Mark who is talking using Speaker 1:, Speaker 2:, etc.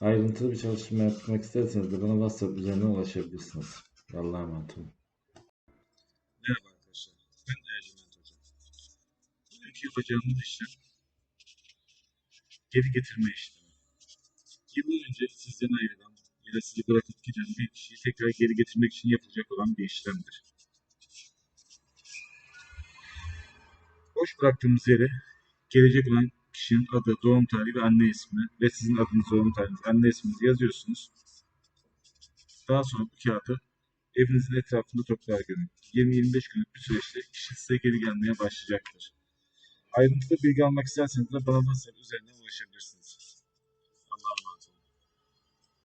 Speaker 1: Ayrıntılı bir çalışma yapmak isterseniz de bana WhatsApp üzerinden ulaşabilirsiniz. Allah'a emanet olun.
Speaker 2: Merhaba arkadaşlar, ben Ercüment Hoca. Bugünkü yapacağımız işlem geri getirme işlemi. Yıllar önce sizden ayrılan ya da sizi bırakıp giden bir kişiyi tekrar geri getirmek için yapılacak olan bir işlemdir. Boş bıraktığımız yere gelecek olan kişinin adı, doğum tarihi ve anne ismi ve sizin adınız, doğum tarihiniz, anne isminizi yazıyorsunuz. Daha sonra bu kağıdı evinizin etrafında toprağa gömün. 20-25 günlük bir süreçte kişi size geri gelmeye başlayacaktır. Ayrıntılı bilgi almak isterseniz de bana WhatsApp üzerinden ulaşabilirsiniz.